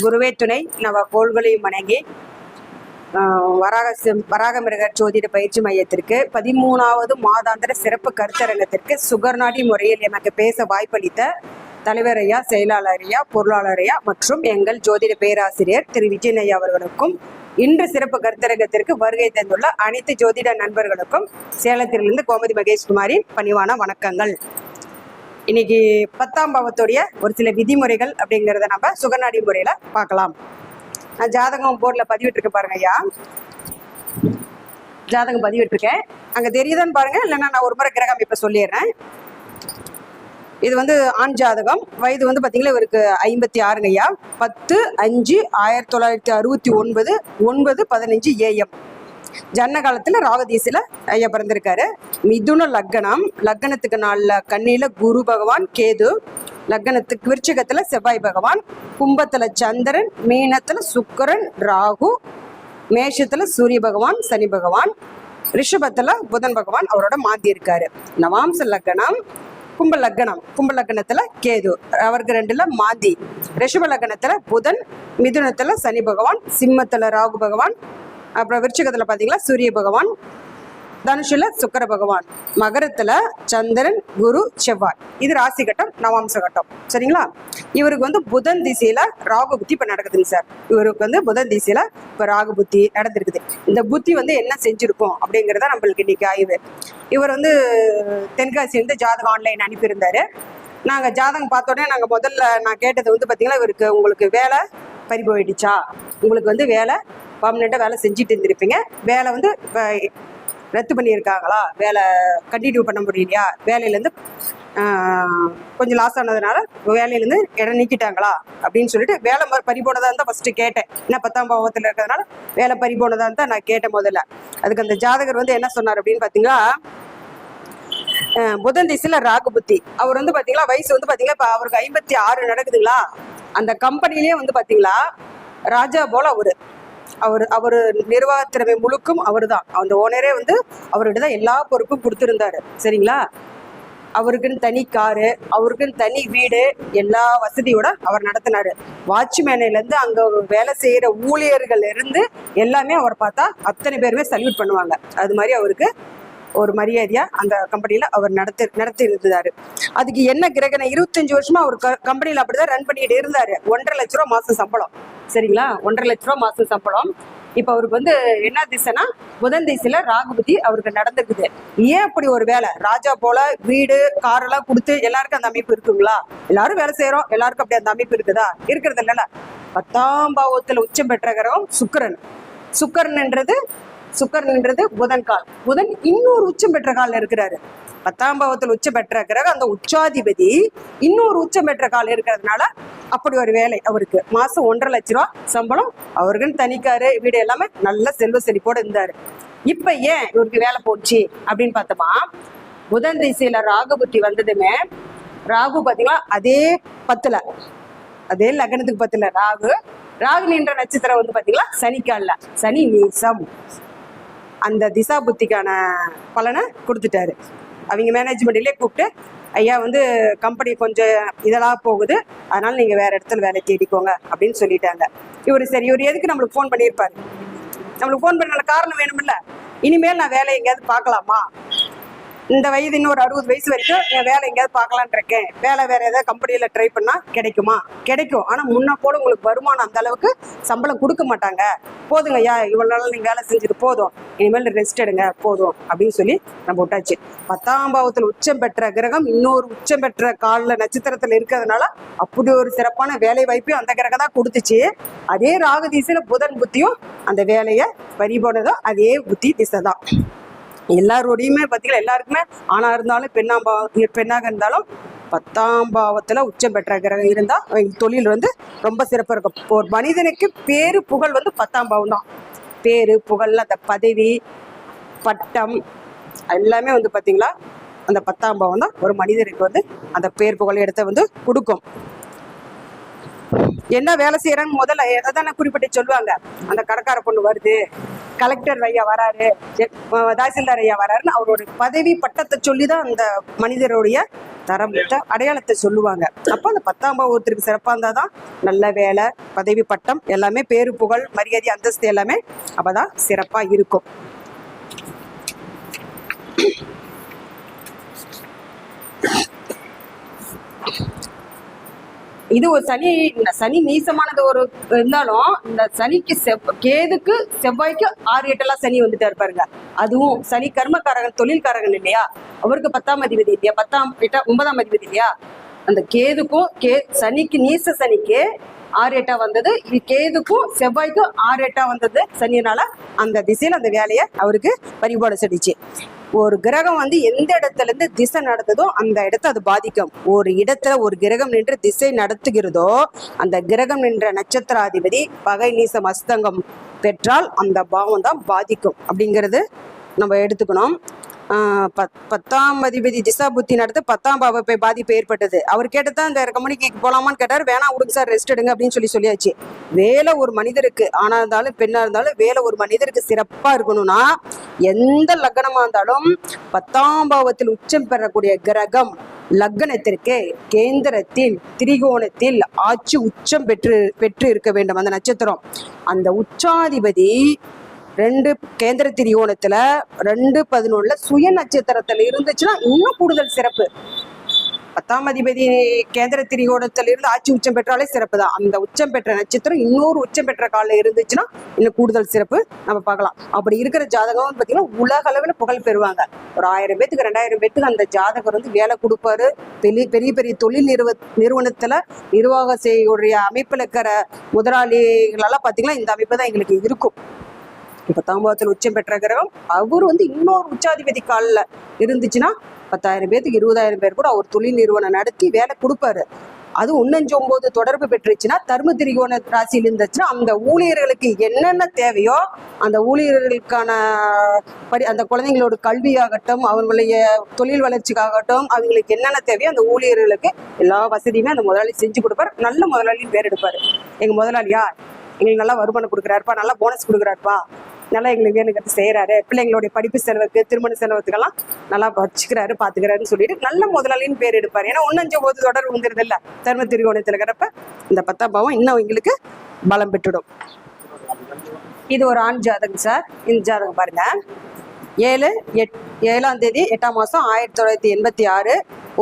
குருவே துணை நவ கோள்களையும் வணங்கி வராக சிம்- வராக ஜோதிட பயிற்சி மையத்திற்கு பதிமூணாவது மாதாந்திர சிறப்பு கருத்தரங்கத்திற்கு சுகர்நாடி முறையில் எனக்கு பேச வாய்ப்பளித்த தலைவர் ஐயா செயலாளர் ஐயா பொருளாளர் ஐயா மற்றும் எங்கள் ஜோதிட பேராசிரியர் திரு விஜயன் அவர்களுக்கும் இன்று சிறப்பு கருத்தரங்கத்திற்கு வருகை தந்துள்ள அனைத்து ஜோதிட நண்பர்களுக்கும் சேலத்திலிருந்து கோமதி மகேஷ்குமாரி பணிவான வணக்கங்கள். இன்னைக்கு பத்தாம் பாவத்துடைய ஒரு சில விதிமுறைகள் அப்படிங்கிறத நம்ம சுகநாடி முறையில பார்க்கலாம். நான் ஜாதகம் போர்டில் பதிவிட்டுருக்கு பாருங்க ஐயா. ஜாதகம் பதிவிட்டுருக்கேன். அங்கே தெரியுதான்னு பாருங்க. இல்லைன்னா நான் ஒரு முறை கிரகம் இப்ப சொல்லிடுறேன். இது வந்து ஆண் ஜாதகம். வயது வந்து பார்த்திங்களா இவருக்கு ஐம்பத்தி ஆறுங்கய்யா பத்து அஞ்சு ஆயிரத்தி தொள்ளாயிரத்தி அறுபத்தி ஒன்பது ஒன்பது பதினஞ்சு ஏஎம் ஜன்ன காலத்துல ராவதீசில ஐயா பிறந்திருக்காரு. மிதுன லக்னம். லக்னத்துக்கு நாள்ல கண்ணில குரு பகவான் கேது. லக்னத்துக்கு விருச்சிகத்துல செவ்வாய் பகவான் கும்பத்துல சந்திரன் மீனத்துல சுக்கிரன் ராகு. மேஷத்துல சூரிய பகவான் சனி பகவான். ரிஷபத்துல புதன் பகவான் அவரோட மாத்தி இருக்காரு. நவாம்ச லக்னம் கும்ப லக்னம். கும்ப லக்னத்துல கேது. அவருக்கு ரெண்டுல மாந்தி. ரிஷப லக்னத்துல புதன் மிதுனத்துல சனி பகவான் சிம்மத்துல ராகு பகவான் அப்புறம் விருச்சகத்தில் பார்த்தீங்கன்னா சூரிய பகவான் தனுஷுல சுக்கர பகவான் மகரத்துல சந்திரன் குரு செவ்வாய். இது ராசி கட்டம் நவாம்ச கட்டம். சரிங்களா? இவருக்கு வந்து புதன் திசையில ராகு புத்தி இப்ப நடக்குதுங்க சார். இவருக்கு வந்து புதன் திசையில இப்ப ராகு புத்தி நடந்திருக்குது. இந்த புத்தி வந்து என்ன செஞ்சிருக்கும் அப்படிங்கிறத நம்மளுக்கு இன்னைக்கு ஆய்வு. இவர் வந்து தென்காசி வந்து ஜாதகம் ஆன்லைன் அனுப்பியிருந்தாரு. நாங்க ஜாதகம் பார்த்த உடனே நாங்க முதல்ல நான் கேட்டது வந்து பாத்தீங்கன்னா இவருக்கு உங்களுக்கு வேலை பறி போயிடுச்சா உங்களுக்கு வந்து வேலை பர்மனெண்ட்டாக வேலை செஞ்சுட்டு இருந்திருப்பீங்க. வேலை வந்து இப்போ ரத்து பண்ணியிருக்காங்களா? வேலை கண்டினியூ பண்ண முடியலையா? வேலையிலேருந்து கொஞ்சம் லாஸ் ஆனதுனால வேலையிலேருந்து இடம் நீக்கிட்டாங்களா? அப்படின்னு சொல்லிட்டு வேலை ம- பறி போனதா தான் ஃபர்ஸ்ட் கேட்டேன். ஏன்னா பத்தாம் பாவத்தில் இருக்கிறதுனால வேலை பறி போனதா தான் நான் கேட்டேன் முதல்ல. அதுக்கு அந்த ஜாதகர் வந்து என்ன சொன்னார் அப்படின்னு பார்த்தீங்கன்னா புதன் திசையில ராகு புத்தி. அவர் வந்து பாத்தீங்களா வயசு வந்து பாத்தீங்களா இப்ப அவருக்கு ஐம்பத்தி ஆறு நடக்குதுங்களா? அந்த கம்பெனிலேயே வந்து பாத்தீங்களா ராஜா போல அவரு. அவர் அவர் நிர்வாகத்திறமை முழுக்கும் அவர் தான் அந்த ஓனரே வந்து அவர்கிட்ட தான் எல்லா பொறுப்பும் கொடுத்துருந்தாரு. சரிங்களா? அவருக்குன்னு தனி காரு அவருக்குன்னு தனி வீடு எல்லா வசதியோட அவர் நடத்தினாரு. வாட்ச்மேனில இருந்து அங்க வேலை செய்யற ஊழியர்கள் இருந்து எல்லாமே அவர் பார்த்தா அத்தனை பேருமே சல்யூட் பண்ணுவாங்க. அது மாதிரி அவருக்கு ஒரு மரியாதையா அந்த கம்பெனியில் அவர் நடத்தி நடத்தி இருந்தாரு. அதுக்கு என்ன கிரகணம்? இருபத்தஞ்சு வருஷமா அவர் கம்பெனில அப்படிதான் ரன் பண்ணிட்டு இருந்தாரு. ஒன்றரை லட்ச ரூபா மாசம் சம்பளம். சரிங்களா? ஒன்றரை லட்ச ரூபா மாசம் சம்பளம். இப்ப அவருக்கு வந்து என்ன திசைனா புதன் திசையில ராகுபதி அவருக்கு நடந்திருக்குது ஏன் அப்படி ஒரு வேலை? ராஜா போல வீடு கார் எல்லாம் கொடுத்து எல்லாருக்கும் அந்த அமைப்பு இருக்குங்களா? எல்லாரும் வேலை செய்யறோம் எல்லாருக்கும் அப்படி அந்த அமைப்பு இருக்குதா? இருக்கிறது இல்லைல்ல. பத்தாம் பாவத்துல உச்சம் பெற்றகரம் சுக்கரன். சுக்கரன்ன்றது சுக்கரன்ன்றது புதன் கால். புதன் இன்னொரு உச்சம் பெற்ற காலில் இருக்கிறாரு. பத்தாம் பாவத்தில் உச்சம் பெற்ற கிரகம் அந்த உச்சாதிபதி இன்னொரு உச்சம் பெற்ற கால் இருக்கிறதுனால அப்படி ஒரு வேலை அவருக்கு. மாசம் ஒன்றரை லட்ச ரூபா சம்பளம். அவருக்குன்னு தனிக்காரு. வீடு எல்லாமே நல்ல செல்வ செழிப்போடு இருந்தாரு. இப்ப ஏன் இவருக்கு வேலை போச்சு அப்படின்னு பார்த்தோமா? புதன் திசையில ராகுபுத்தி வந்ததுமே ராகு பார்த்தீங்களா? அதே பத்துல. அதே லக்னத்துக்கு பத்துல. ராகு. ராகு நின்ற நட்சத்திரம் வந்து பாத்தீங்களா சனிக்கால சனி நீசம். அந்த திசா புத்திக்கான பலனை கொடுத்துட்டாரு. அவங்க மேனேஜ்மெண்ட்லேயே கூப்பிட்டு ஐயா வந்து கம்பெனி கொஞ்சம் இதெல்லாம் போகுது. அதனால நீங்க வேற இடத்துல வேலை தேடிக்கோங்க அப்படின்னு சொல்லிட்டாங்க. இவர் சரி இவர் எதுக்கு நம்மளுக்கு ஃபோன் பண்ணியிருப்பாரு? நம்மளுக்கு ஃபோன் பண்ண காரணம் வேணும்ல. இனிமேல் நான் வேலை எங்கேயாவது பார்க்கலாமா? இந்த வயது இன்னொரு அறுபது வயசு வரைக்கும் என் வேலை எங்கேயாவது பார்க்கலான் இருக்கேன். வேலை வேற ஏதாவது கம்பெனியில் ட்ரை பண்ணா கிடைக்குமா? கிடைக்கும். ஆனா முன்ன போல உங்களுக்கு வருமானம் அந்த அளவுக்கு சம்பளம் கொடுக்க மாட்டாங்க. போதுங்க ஐயா இவ்வளவு நாள் நீங்க வேலை செஞ்சது போதும். இனிமேல் ரெஸ்ட் எடுங்க போதும் அப்படின்னு சொல்லி நம்ம விட்டாச்சு. பத்தாம் பாவத்தில் உச்சம் பெற்ற கிரகம் இன்னொரு உச்சம் பெற்ற காலில் நட்சத்திரத்தில் இருக்கிறதுனால அப்படி ஒரு சிறப்பான வேலை வாய்ப்பையும் அந்த கிரகம் தான் கொடுத்துச்சு. அதே ராகு திசையில புதன் புத்தியும் அந்த வேலையை பறி அதே புத்தி திசை தான். எல்லாரோடையுமே பார்த்தீங்கன்னா எல்லாருக்குமே ஆணாக இருந்தாலும் பெண்ணாம்பா பாவ பெண்ணாக இருந்தாலும் பத்தாம் பாவத்தில் உச்சம் பெற்ற கிரகம் இருந்தா அவங்க தொழில் வந்து ரொம்ப சிறப்பாக இருக்கும். ஒரு மனிதனுக்கு பேரு புகழ் வந்து பத்தாம் பாவம் தான். பேரு புகழ் அந்த பதவி பட்டம் எல்லாமே வந்து பாத்தீங்களா அந்த பத்தாம் பாவம் தான் ஒரு மனிதனுக்கு வந்து அந்த பேர் புகழ் இடத்த வந்து கொடுக்கும். என்ன வேலை செய்யறாங்க முதல்ல அதான குறிப்பிட்டு சொல்லுவாங்க. அந்த கடைக்கார பொண்ணு வருது கலெக்டர் ஐயா வராரு தாசில்தார் ஐயா வராருன்னு அவரோட பதவி பட்டத்தை சொல்லி தான் அந்த மனிதருடைய தரம் அடையாளத்தை சொல்லுவாங்க. அப்போ அந்த பத்தாம் பாவம் ஒருத்தருக்கு சிறப்பாக இருந்தால் தான் நல்ல வேலை பதவி பட்டம் எல்லாமே பேரு புகழ் மரியாதை அந்தஸ்து எல்லாமே அப்பதான் சிறப்பாக இருக்கும். இது ஒரு சனி இந்த சனி நீசமானது ஒரு இருந்தாலும் இந்த சனிக்கு செவ் கேதுக்கு செவ்வாய்க்கு ஆறு எட்டெல்லாம் சனி வந்துட்டா இருப்பாருங்க. அதுவும் சனி கர்மக்காரகன் தொழில்காரகன் இல்லையா? அவருக்கு பத்தாம் அதிபதி இல்லையா? பத்தாம் எட்டா ஒன்பதாம் அதிபதி இல்லையா? அந்த கேதுக்கும் கே சனிக்கு நீச சனிக்கு ஆறு எட்டா வந்தது. இது கேதுக்கும் செவ்வாய்க்கும் ஆறு எட்டா வந்தது. சனியினால அந்த திசையில் அந்த வேலையை அவருக்கு பரிபாடு செடிச்சு ஒரு கிரகம் வந்து எந்த இடத்துல இருந்து திசை நடந்ததோ அந்த இடத்த அது பாதிக்கும். ஒரு இடத்துல ஒரு கிரகம் நின்று திசை நடத்துகிறதோ அந்த கிரகம் நின்ற நட்சத்திராதிபதி பகை நீசம் அஸ்தங்கம் பெற்றால் அந்த பாவம் தான் பாதிக்கும். அப்படிங்கிறது நம்ம எடுத்துக்கணும். பத் பத்தாம் அதிபதி திசா புத்தி நடத்த பத்தாம் பாவ பாதிப்பு ஏற்பட்டது. அவர் கேட்டதான் இந்த கம்பெனிக்கு போலாமான்னு கேட்டார். வேணாம் விடுங்க சார் ரெஸ்ட் எடுங்க அப்படின்னு சொல்லி சொல்லியாச்சு. வேலை ஒரு மனிதருக்கு ஆனா இருந்தாலும் பெண்ணா இருந்தாலும் வேலை ஒரு மனிதருக்கு சிறப்பா இருக்கணும்னா எந்த லக்னமா இருந்தாலும் பத்தாம் பாவத்தில் உச்சம் பெறக்கூடிய கிரகம் லக்னத்திற்கு கேந்திரத்தில் திரிகோணத்தில் ஆட்சி உச்சம் பெற்று பெற்று இருக்க வேண்டும் அந்த நட்சத்திரம். அந்த உச்சாதிபதி ரெண்டு கேந்திர திரிகோணத்துல ரெண்டு பதினொன்னுல சுய நட்சத்திரத்துல இருந்துச்சுன்னா இன்னும் கூடுதல் சிறப்பு. பத்தாம் அதிபதி கேந்திர திரிகோணத்துல இருந்து ஆட்சி உச்சம் பெற்றாலே சிறப்பு தான் அந்த உச்சம் பெற்ற நட்சத்திரம் இன்னொரு உச்சம் பெற்ற காலில் இருந்துச்சுன்னா இன்னும் கூடுதல் சிறப்பு நம்ம பார்க்கலாம். அப்படி இருக்கிற ஜாதகம் பார்த்தீங்கன்னா உலக அளவில் புகழ் பெறுவாங்க. ஒரு ஆயிரம் பேத்துக்கு ரெண்டாயிரம் பேத்துக்கு அந்த ஜாதகர் வந்து வேலை கொடுப்பாரு. பெரிய பெரிய பெரிய தொழில் நிறுவ நிறுவனத்துல நிர்வாகம் செய்யக்கூடிய அமைப்பில் இருக்கிற முதலாளிகளெல்லாம் பார்த்தீங்கன்னா இந்த அமைப்பு தான் எங்களுக்கு இருக்கும். பத்தாம் பாவத்தில் உச்சம் பெற்ற கிரகம் அவர் வந்து இன்னொரு உச்சாதிபதி காலில் இருந்துச்சுன்னா பத்தாயிரம் பேருக்கு இருபதாயிரம் பேர் கூட அவர் தொழில் நிறுவனம் நடத்தி வேலை கொடுப்பாரு. அது ஒன்னஞ்சு ஒன்பது தொடர்பு பெற்றுச்சுன்னா தர்ம திரிகோண ராசியில் இருந்துச்சுன்னா அந்த ஊழியர்களுக்கு என்னென்ன தேவையோ அந்த ஊழியர்களுக்கான படி அந்த குழந்தைங்களோட கல்வியாகட்டும் அவங்களுடைய தொழில் வளர்ச்சிக்காகட்டும் அவங்களுக்கு என்னென்ன தேவையோ அந்த ஊழியர்களுக்கு எல்லா வசதியுமே அந்த முதலாளி செஞ்சு கொடுப்பார். நல்ல முதலாளியும் பேர் எடுப்பார். எங்க முதலாளியா எங்களுக்கு நல்லா வருமானம் கொடுக்குறாருப்பா நல்லா போனஸ் கொடுக்குறாருப்பா. நல்லா எங்களுக்கு வேணுங்கிறது செய்கிறாரு பிள்ளைங்களுடைய படிப்பு செலவுக்கு திருமண செலவுக்கெல்லாம் நல்லா வச்சுக்கிறாரு பார்த்துக்கிறாருன்னு சொல்லிட்டு நல்ல முதலாளின்னு பேர் எடுப்பார். ஏன்னா ஒன்னஞ்சு போது தொடர் வந்துருது இல்லை தர்ம திருகோணத்துல இருக்கிறப்ப இந்த பத்தாம் பாவம் இன்னும் எங்களுக்கு பலம் பெற்றுடும். இது ஒரு ஆண் ஜாதகம் சார். இந்த ஜாதகம் பாருங்க. ஏழு எட் ஏழாம் தேதி எட்டாம் மாதம் ஆயிரத்தி தொள்ளாயிரத்தி எண்பத்தி ஆறு.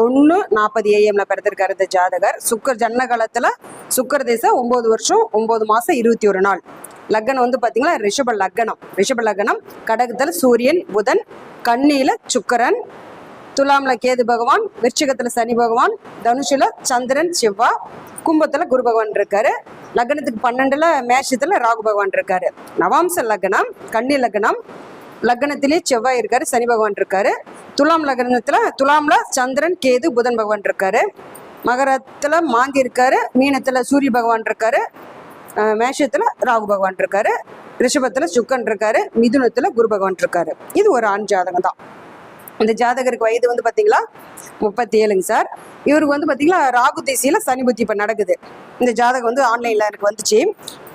ஒன்று நாற்பது ஏஎம்ல பிறந்திருக்காரு இந்த ஜாதகர். சுக்கர் ஜன்ன காலத்தில் சுக்கர தேசம் ஒம்பது வருஷம் ஒம்பது மாதம் இருபத்தி ஒரு நாள். லக்னம் வந்து பார்த்தீங்கன்னா ரிஷப லக்னம் ரிஷப லக்னம் கடகத்தில் சூரியன் புதன் கன்னியில சுக்கரன் துலாம்ல கேது பகவான் விருச்சிகத்துல சனி பகவான் தனுஷுல சந்திரன் செவ்வா கும்பத்துல குரு பகவான் இருக்காரு. லக்னத்துக்கு பன்னெண்டுல மேஷத்துல ராகு பகவான் இருக்காரு. நவாம்ச லக்னம் கன்னி லக்னம் லக்னத்திலே செவ்வாய் இருக்காரு சனி பகவான் இருக்காரு. துலாம் லக்னத்துல துலாம்ல சந்திரன் கேது புதன் பகவான் இருக்காரு. மகரத்துல மாந்தி இருக்காரு மீனத்துல சூரிய பகவான் இருக்காரு. மேஷத்துல ராகு பகவான் இருக்காரு. ரிஷபத்துல சுக்கன் இருக்காரு. மிதுனத்துல குரு பகவான் இருக்காரு. இது ஒரு ஆண் ஜாதகம் தான். இந்த ஜாதகருக்கு வயது வந்து பாத்தீங்களா? முப்பத்தி ஏழுங்க சார். இவருக்கு வந்து பாத்தீங்களா ராகு திசையில சனி புத்தி இப்ப நடக்குது. இந்த ஜாதகம் வந்து ஆன்லைன்ல எனக்கு வந்துச்சு.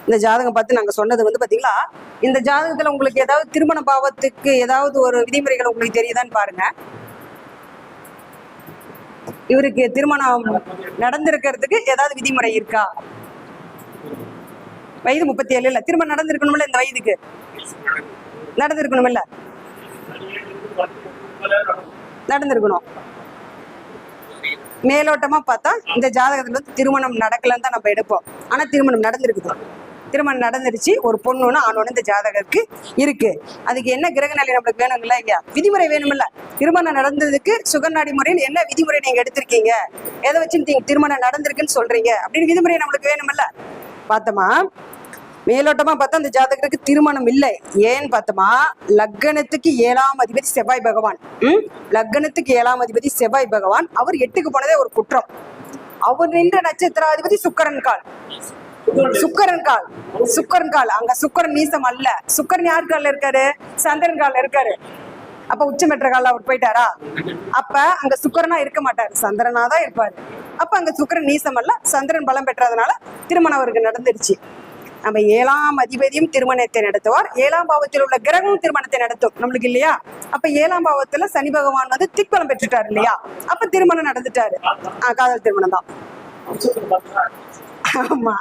இந்த ஜாதகம் பார்த்து நாங்க சொன்னது வந்து பாத்தீங்களா இந்த ஜாதகத்துல உங்களுக்கு ஏதாவது திருமண பாவத்துக்கு ஏதாவது ஒரு விதிமுறைகள் உங்களுக்கு தெரியுதான்னு பாருங்க. இவருக்கு திருமணம் நடந்திருக்கிறதுக்கு ஏதாவது விதிமுறை இருக்கா? வயது முப்பத்தி ஏழு இல்ல. திரும்ப நடந்திருக்கணும்ல இந்த வயதுக்கு? நடந்திருக்கணும்ல. நடந்திருக்கணும். மேலோட்டமா பார்த்தா இந்த ஜாதகத்துல வந்து திருமணம் நடக்கலன்னு தான் நம்ம எடுப்போம். ஆனா திருமணம் நடந்திருக்குது. திருமணம் நடந்துருச்சு. ஒரு பொண்ணுன்னு ஆணோன்னு இந்த ஜாதகருக்கு இருக்கு. அதுக்கு என்ன கிரகநிலை நம்மளுக்கு வேணும்ல இல்லையா? விதிமுறை வேணும்ல. திருமணம் நடந்ததுக்கு சுகநாடி முறையில் என்ன விதிமுறை நீங்க எடுத்திருக்கீங்க? எதை வச்சு நீங்க திருமணம் நடந்திருக்குன்னு சொல்றீங்க? அப்படின்னு விதிமுறை நம்மளுக்கு வேணும்ல. பார்த்தோமா? மேலோட்டமா பார்த்தா அந்த ஜாதகருக்கு திருமணம் இல்லை. ஏன்னு பார்த்தோமா லக்னத்துக்கு ஏழாம் அதிபதி செவ்வாய் பகவான். ம்? லக்னத்துக்கு ஏழாம் அதிபதி செவ்வாய் பகவான். அவர் எட்டுக்கு போனதே ஒரு குற்றம். அவர் நின்ற நட்சத்திராதிபதி சுக்கரன் கால். சுக்கரன் கால். சுக்கரன் கால். அங்க சுக்கரன் நீசம் அல்ல. சுக்கரன் யார் கால இருக்காரு? சந்திரன் கால்ல இருக்காரு. அப்ப உச்சமெற்ற கால அவர் போயிட்டாரா? அப்ப அங்க சுக்கரனா இருக்க மாட்டாரு. சந்திரனா தான் இருப்பாரு. அப்ப அங்க சுக்கரன் நீசம் அல்ல. சந்திரன் பலம் பெற்றதுனால திருமணம் அவருக்கு நடந்துருச்சு. நம்ம ஏழாம் அதிபதியும் திருமணத்தை நடத்துவார். ஏழாம் பாவத்தில் உள்ள கிரகமும் திருமணத்தை நடத்தும். நம்மளுக்கு இல்லையா? அப்ப ஏழாம் பாவத்துல சனி பகவான் வந்து திக்பலம் பெற்றுட்டார் இல்லையா? அப்ப திருமணம் நடந்துட்டாரு. காதல் திருமணம் தான். ஆமா.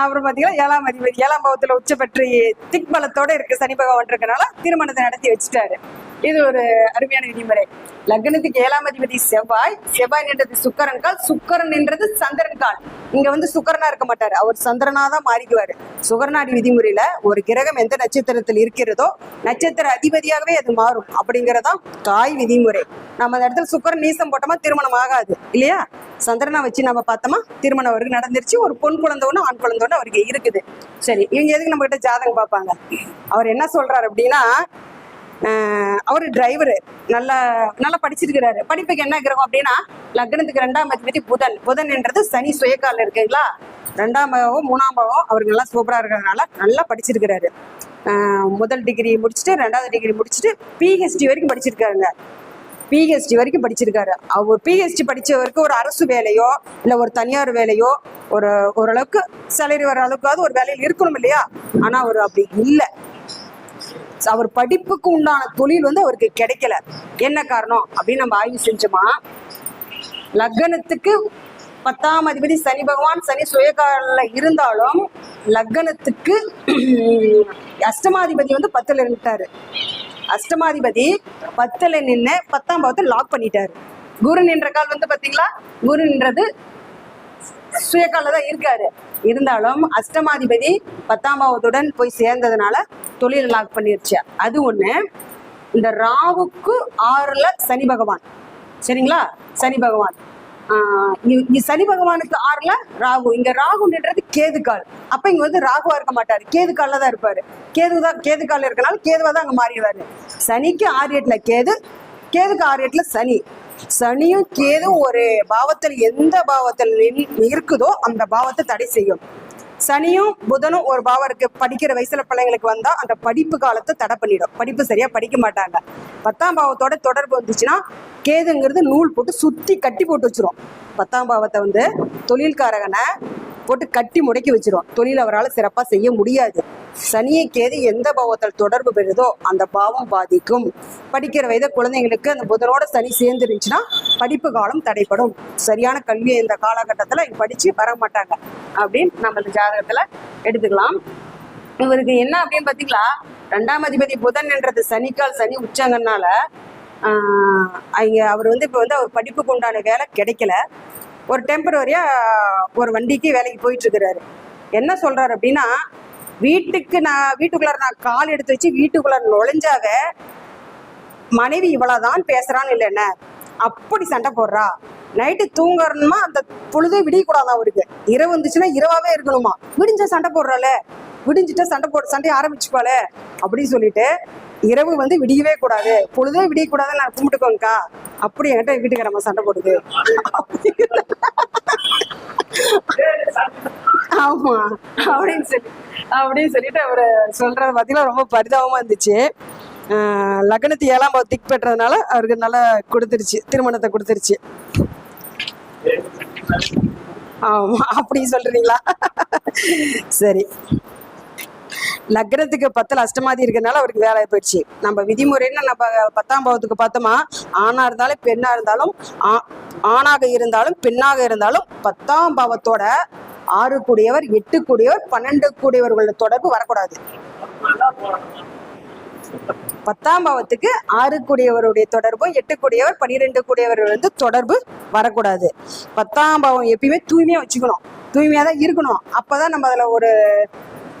அப்புறம் பாத்தீங்கன்னா ஏழாம் அதிபதி ஏழாம் பாவத்துல உச்ச பெற்று திக்பலத்தோட இருக்கு. சனி பகவான் இருக்கனால திருமணத்தை நடத்தி வச்சுட்டாரு. இது ஒரு அருமையான விதிமுறை. லக்னத்துக்கு ஏழாம் அதிபதி செவ்வாய் செவ்வாய் நின்றது சுக்கரன் கால் சுக்கரன் நின்றது சந்திரன் கால். இங்க வந்து சுக்கரனா இருக்க மாட்டாரு. அவர் சந்திரனா தான் மாறிக்குவாரு. சுகர்நாடி விதிமுறையில ஒரு கிரகம் எந்த நட்சத்திரத்தில் இருக்கிறதோ நட்சத்திர அதிபதியாகவே அது மாறும். அப்படிங்கறதான் தாய் விதிமுறை. நம்ம அந்த இடத்துல சுக்கரன் நீசம் போட்டோமா திருமணம் ஆகாது. இல்லையா? சந்திரனை வச்சு நம்ம பார்த்தோமா திருமணம் அவருக்கு நடந்துருச்சு. ஒரு பொன் குழந்தை ஒண்ணு ஆண் குழந்தை ஒண்ணு அவருக்கு இருக்குது. சரி இவங்க எதுக்கு நம்ம கிட்ட ஜாதகம் பார்ப்பாங்க? அவர் என்ன சொல்றாரு அப்படின்னா அவரு டிரைவரு நல்லா நல்லா படிச்சிருக்கிறாரு. படிப்புக்கு என்ன கிரகம் அப்படின்னா லக்னத்துக்கு ரெண்டாம் அதிபதி புதன். புதன் என்றது சனி சுயக்கால இருக்குங்களா? ரெண்டாம் பாவம் மூணாம் பாவம் அவருக்கு நல்லா சூப்பரா இருக்கிறதுனால நல்லா படிச்சிருக்கிறாரு. முதல் டிகிரி முடிச்சுட்டு ரெண்டாவது டிகிரி முடிச்சுட்டு பிஹெச்டி வரைக்கும் படிச்சிருக்காருங்க. பிஹெச்டி வரைக்கும் படிச்சிருக்காரு. அவர் பிஹெச்டி படிச்சவருக்கு ஒரு அரசு வேலையோ இல்ல ஒரு தனியார் வேலையோ ஒரு ஓரளவுக்கு சேலரி வர அளவுக்காவது ஒரு வேலையில் இருக்கணும் இல்லையா? ஆனா அவர் அப்படி இல்லை. அவர் படிப்புக்கு உண்டான தொழில் வந்து அவருக்கு கிடைக்கல. என்ன காரணம்? அப்படின்னு நம்ம ஆய்வு செஞ்சோமா? லக்னத்துக்கு பத்தாம் அதிபதி சனி பகவான் சனி சுயகால இருந்தாலும் லக்னத்துக்கு அஷ்டமாதிபதி வந்து பத்துல இருந்துட்டாரு அஷ்டமாதிபதி பத்துல நின்று பத்தாம் பாவத்தை லாக் பண்ணிட்டாரு. குரு நின்ற கால் வந்து பாத்தீங்களா? குரு நின்றது சுயக்கால தான் இருக்காரு. இருந்தாலும் அஷ்டமாதிபதி பத்தாம் பாவத்துடன் போய் சேர்ந்ததுனால தொழில் லாக் பண்ணிருச்சு. அது ஒண்ணு. இந்த ராவுக்கு ஆறுல சனி பகவான். சரிங்களா? சனி பகவான். ஆஹ் சனி பகவானுக்கு ஆறுல ராகு. இங்க ராகுன்றது கேதுக்கால். அப்ப இங்க வந்து ராகுவா இருக்க மாட்டாரு. கேதுக்கால தான் இருப்பாரு. கேது தான் கேதுக்கால் இருக்கனால கேதுவா தான் அங்க மாறிடுவாரு. சனிக்கு ஆறு எட்டுல கேது கேதுக்கு ஆறு எட்டுல சனி. சனியும் கேதும் ஒரு பாவத்தில் எந்த பாவத்தில் நின்- இருக்குதோ அந்த பாவத்தை தடை செய்யும். சனியும் புதனும் ஒரு பாவம் இருக்கு. படிக்கிற வயசுல பிள்ளைங்களுக்கு வந்தா அந்த படிப்பு காலத்தை தடை பண்ணிடும். படிப்பு சரியா படிக்க மாட்டாங்க. பத்தாம் பாவத்தோட தொடர்பு வந்துச்சுன்னா கேதுங்கிறது நூல் போட்டு சுத்தி கட்டி போட்டு வச்சிரும். பத்தாம் பாவத்தை வந்து தொழில்காரகனை போட்டு கட்டி முடக்கி வச்சிருவோம். தொழில் அவரால் சிறப்பாக செய்ய முடியாது. சனியை கேது எந்த பாவத்தில் தொடர்பு பெறுதோ அந்த பாவம் பாதிக்கும். படிக்கிற வயதை குழந்தைங்களுக்கு அந்த புதனோட சனி சேர்ந்துருந்துச்சுன்னா படிப்பு காலம் தடைப்படும் சரியான கல்வியை இந்த காலகட்டத்துல இங்க படிச்சு வர மாட்டாங்க. அப்படின்னு நம்ம இந்த ஜாதகத்தில் எடுத்துக்கலாம். இவருக்கு என்ன அப்படின்னு பார்த்தீங்களா ரெண்டாம் அதிபதி புதன் என்றது சனிக்கால் சனி உச்சங்கனால ஆஹ் அங்க அவர் வந்து இப்போ வந்து அவர் படிப்புக்கு உண்டான வேலை கிடைக்கல. ஒரு டெம்பரவரியா ஒரு வண்டிக்கு வேலைக்கு போயிட்டு இருக்கிறாரு என்ன சொல்றாரு அப்படின்னா வீட்டுக்கு நான் வீட்டுக்குள்ளார நான் கால் எடுத்து வச்சு வீட்டுக்குள்ளார நுழைஞ்சாவே மனைவி இவ்வளவுதான் பேசுறான்னு இல்லை என்ன? அப்படி சண்டை போடுறா. நைட்டு தூங்கறணுமா அந்த பொழுதே விடியக்கூடாது அவருக்கு. இரவு வந்துச்சுன்னா இரவாவே இருக்கணுமா? விடிஞ்சா சண்டை போடுறாளே. விடிஞ்சிட்டா சண்டை போட்டு சண்டையை ஆரம்பிச்சுப்பாளே. அப்படின்னு சொல்லிட்டு இரவு வந்து விடியவே கூடாது. பொழுதே விடியக்கூடாதுன்னு நான் கும்பிட்டுக்கோங்கக்கா. அப்படி என்கிட்ட வீட்டுக்காரம்மா சண்டை போடுது. ஆமா. அப்படின்னு சொல்லி அப்படின்னு சொல்லிட்டு அவரு சொல்றது பார்த்தீங்கன்னா ரொம்ப பரிதாபமா இருந்துச்சு. லக்னத்து ஏழாம் திக் பெற்றதுனால அவருக்கு நல்லா கொடுத்துருச்சு. திருமணத்தை கொடுத்துருச்சு. ஆமா அப்படி சொல்றீங்களா? சரி. லக்னத்துக்கு பத்தில் அஷ்டமாதி இருக்கிறதுனால அவருக்கு வேலை போயிடுச்சு. நம்ம விதிமுறைன்னு நம்ம பத்தாம் பாவத்துக்கு பார்த்தோமா ஆணா இருந்தாலும் பெண்ணா இருந்தாலும் ஆ- ஆணாக இருந்தாலும் பெண்ணாக இருந்தாலும் பத்தாம் பாவத்தோட ஆறு கூடியவர் எட்டு கூடியவர் பன்னெண்டு கூடியவர்களோட தொடர்பு வரக்கூடாது. பத்தாம் பாவத்துக்கு ஆறு கூடியவருடைய தொடர்பும் எட்டு கூடியவர் பன்னிரெண்டு கூடியவர்கள் வந்து தொடர்பு வரக்கூடாது. பத்தாம் பாவம் எப்பயுமே தூய்மையா வச்சுக்கணும். தூய்மையா தான் இருக்கணும். அப்பதான் நம்ம அதுல ஒரு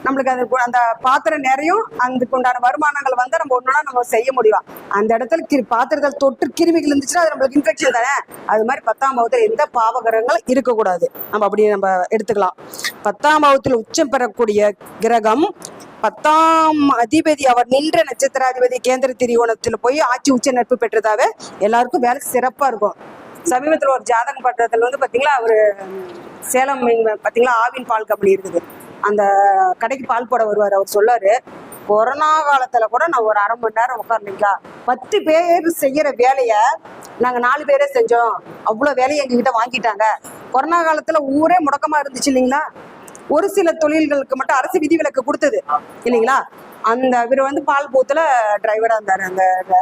நம்மளுக்கு அது அந்த பாத்திரம் நிறையும் அதுக்கு உண்டான வருமானங்கள் வந்து நம்ம ஒண்ணுனா நம்ம செய்ய முடியும். அந்த இடத்துல கிரு பாத்திரத்தில் தொற்று கிருமிகள் இருந்துச்சுன்னா அது நம்மளுக்கு இன்ஃபெக்ஷன் தானே? அது மாதிரி பத்தாம் பாவத்தில் எந்த பாவகரங்களும் இருக்கக்கூடாது. நம்ம அப்படி நம்ம எடுத்துக்கலாம். பத்தாம் வகுத்தில் உச்சம் பெறக்கூடிய கிரகம் பத்தாம் அதிபதி அவர் நின்ற நட்சத்திராதிபதி கேந்திர திரிகோணத்தில் போய் ஆட்சி உச்ச நட்பு பெற்றதாவே எல்லாருக்கும் வேலை சிறப்பா இருக்கும். சமீபத்தில் ஒரு ஜாதகம் பட்டத்தில் வந்து பாத்தீங்களா அவர் சேலம் பார்த்தீங்களா பாத்தீங்களா ஆவின் பால் கம்பெனி இருக்குது. அந்த கடைக்கு பால் போட வருவார் அவர் சொல்லாரு கொரோனா காலத்துல கூட நான் ஒரு அரை மணி நேரம் உட்கார்ந்தீங்களா? பத்து பேர் செய்யற வேலைய நாங்க நாலு பேரே செஞ்சோம். அவ்வளவு வேலையை எங்ககிட்ட வாங்கிட்டாங்க. கொரோனா காலத்துல ஊரே முடக்கமா இருந்துச்சு இல்லைங்களா? ஒரு சில தொழில்களுக்கு மட்டும் அரசு விதிவிலக்கு கொடுத்தது இல்லைங்களா? அந்த இவர் வந்து பால் பூத்துல டிரைவரா இருந்தாரு. அந்த அந்த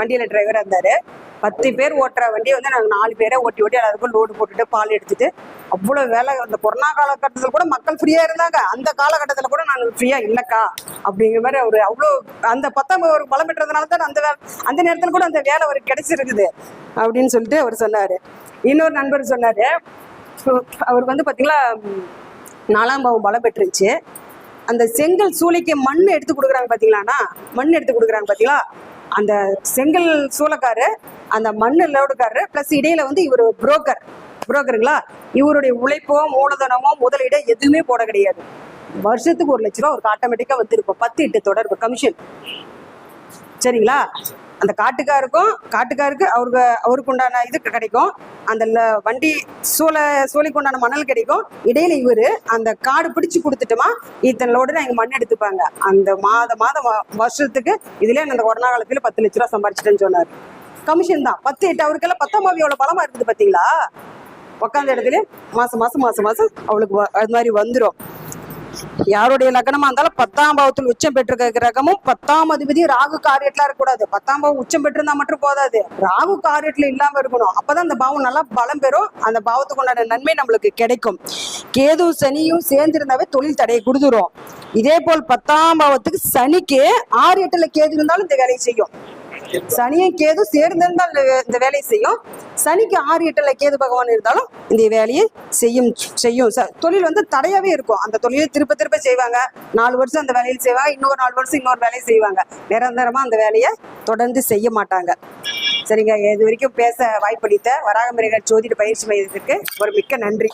வண்டியில டிரைவரா இருந்தாரு. பத்து பேர் ஓட்டுற வண்டியை வந்து நாங்கள் நாலு பேரை ஓட்டி ஓட்டி எல்லாருக்கும் லோடு போட்டுட்டு பால் எடுத்துட்டு அவ்வளோ வேலை. அந்த கொரோனா காலகட்டத்தில் கூட மக்கள் ஃப்ரீயாக இருந்தாங்க. அந்த காலகட்டத்தில் கூட நாங்கள் ஃப்ரீயாக இல்லைக்கா. அப்படிங்கிற மாதிரி அவர் அவ்வளோ அந்த பத்தாம் ஒரு பலம் பெற்றதுனால தான் அந்த வேலை அந்த நேரத்தில் கூட அந்த வேலை அவருக்கு கிடைச்சிருக்குது. அப்படின்னு சொல்லிட்டு அவர் சொன்னார். இன்னொரு நண்பர் சொன்னார். அவருக்கு வந்து பார்த்தீங்களா நாலாம் பாவம் பலம் பெற்றுருச்சு அந்த செங்கல் சூளைக்கு மண் எடுத்து கொடுக்குறாங்க பார்த்தீங்களாண்ணா மண் எடுத்து கொடுக்குறாங்க பார்த்தீங்களா அந்த செங்கல் சூளைக்காரு அந்த மண்ணு லோடுக்காரரு ப்ளஸ் இடையில வந்து இவர் புரோக்கர் புரோக்கருங்களா இவருடைய உழைப்போ மூலதனமோ முதலீடோ எதுவுமே போட கிடையாது. வருஷத்துக்கு ஒரு லட்ச ரூபா அவருக்கு ஆட்டோமேட்டிக்கா வந்துருக்கும். பத்து எட்டு தொடர்பு கமிஷன் சரிங்களா? அந்த காட்டுக்காருக்கும் காட்டுக்காருக்கு அவருக்கு அவருக்கு உண்டான இது கிடைக்கும். அந்த வண்டி சூளை சூளைக்கு உண்டான மணல் கிடைக்கும். இடையில இவரு அந்த காடு பிடிச்சு கொடுத்துட்டோமா இத்தனை லோடு நான் மண் எடுத்துப்பாங்க. அந்த மாத மாதம் வருஷத்துக்கு இதுல அந்த கொரோனா காலத்துல பத்து லட்ச ரூபா சம்பாரிச்சிட்டேன்னு சொன்னாரு. கமிஷன் தான். பத்து எட்டு அவருக்கெல்லாம் பத்தாம் மாவி எவ்வளவு பலமா இருக்குது பாத்தீங்களா? உட்காந்த இடத்துல மாசம் மாசம் மாசம் மாசம் அவளுக்கு வ- அது மாதிரி வந்துரும். யாருடைய லக்னமா இருந்தாலும் பத்தாம் பாவத்தில் உச்சம் பெற்றிருக்க ரகமும் பத்தாம் அதிபதி ராகு காரியட்லாம் இருக்கக்கூடாது. பத்தாம் பாவம் உச்சம் பெற்றிருந்தா மட்டும் போதாது. ராகு காரியட்ல இல்லாம இருக்கணும். அப்பதான் அந்த பாவம் நல்லா பலம் பெறும். அந்த பாவத்துக்கு உண்டான நன்மை நம்மளுக்கு கிடைக்கும். கேது சனியும் சேர்ந்திருந்தாவே தொழில் தடையை கொடுத்துரும். இதே போல் பத்தாம் பாவத்துக்கு சனிக்கு ஆறு எட்டுல கேது இருந்தாலும் இந்த வேலையை செய்யும். சனியும் கேது சேர்ந்திருந்தால் இந்த வேலையை செய்யும். சனிக்கு ஆறு எட்டுல கேது பகவான் இருந்தாலும் இந்த வேலையை செய்யும் செய்யும். தொழில் வந்து தடையாவே இருக்கும். அந்த தொழிலை திருப்ப திருப்ப செய்வாங்க. நாலு வருஷம் அந்த வேலையை செய்வாங்க இன்னொரு நாலு வருஷம் இன்னொரு வேலையை செய்வாங்க. நிரந்தரமா அந்த வேலையை தொடர்ந்து செய்ய மாட்டாங்க. சரிங்க இது வரைக்கும் பேச வாய்ப்பளித்த வராகமிருக ஜோதிட பயிற்சி மையத்திற்கு ஒரு மிக்க நன்றி.